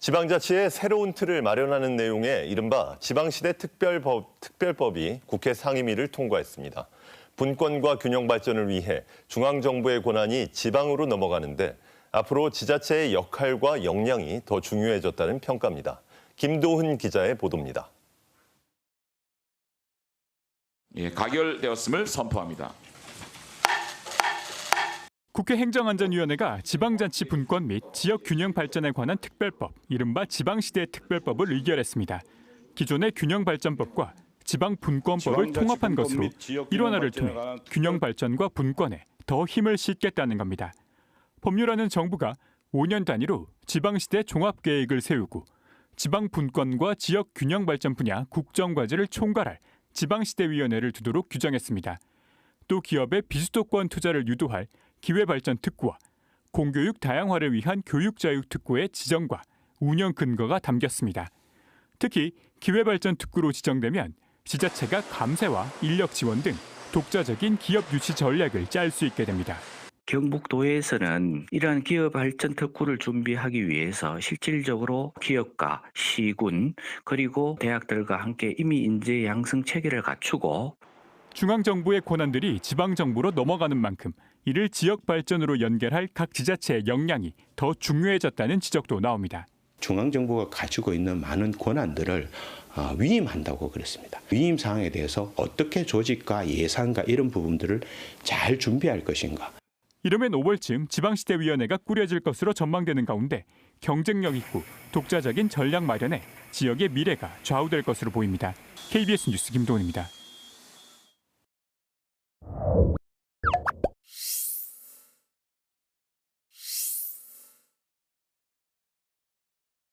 지방자치의 새로운 틀을 마련하는 내용의 이른바 지방시대 특별법, 특별법이 국회 상임위를 통과했습니다. 분권과 균형 발전을 위해 중앙정부의 권한이 지방으로 넘어가는데 앞으로 지자체의 역할과 역량이 더 중요해졌다는 평가입니다. 김도훈 기자의 보도입니다. 예, 가결되었음을 선포합니다. 국회 행정안전위원회가 지방자치 분권 및 지역 균형 발전에 관한 특별법, 이른바 지방시대 특별법을 의결했습니다. 기존의 균형 발전법과 지방 분권법을 통합한 것으로 일원화를 통해 균형 발전과 분권에 더 힘을 싣겠다는 겁니다. 법률안은 정부가 5년 단위로 지방시대 종합계획을 세우고 지방 분권과 지역 균형 발전 분야 국정과제를 총괄할 지방시대위원회를 두도록 규정했습니다. 또 기업의 비수도권 투자를 유도할 기회발전 특구와 공교육 다양화를 위한 교육자육 특구의 지정과 운영 근거가 담겼습니다. 특히 기회발전 특구로 지정되면 지자체가 감세와 인력 지원 등 독자적인 기업 유치 전략을 짤 수 있게 됩니다. 경북도에서는 이러한 기업 발전 특구를 준비하기 위해서 실질적으로 기업과 시군 그리고 대학들과 함께 이미 인재 양성 체계를 갖추고 중앙정부의 권한들이 지방정부로 넘어가는 만큼 이를 지역 발전으로 연결할 각 지자체의 역량이 더 중요해졌다는 지적도 나옵니다. 중앙정부가 가지고 있는 많은 권한들을 어, 위임한다고 그랬습니다. 위임 사항에 대해서 어떻게 조직과 예산과 이런 부분들을 잘 준비할 것인가. 이르면 5월쯤 지방시대위원회가 꾸려질 것으로 전망되는 가운데 경쟁력 있고 독자적인 전략 마련에 지역의 미래가 좌우될 것으로 보입니다. KBS 뉴스 김동훈입니다.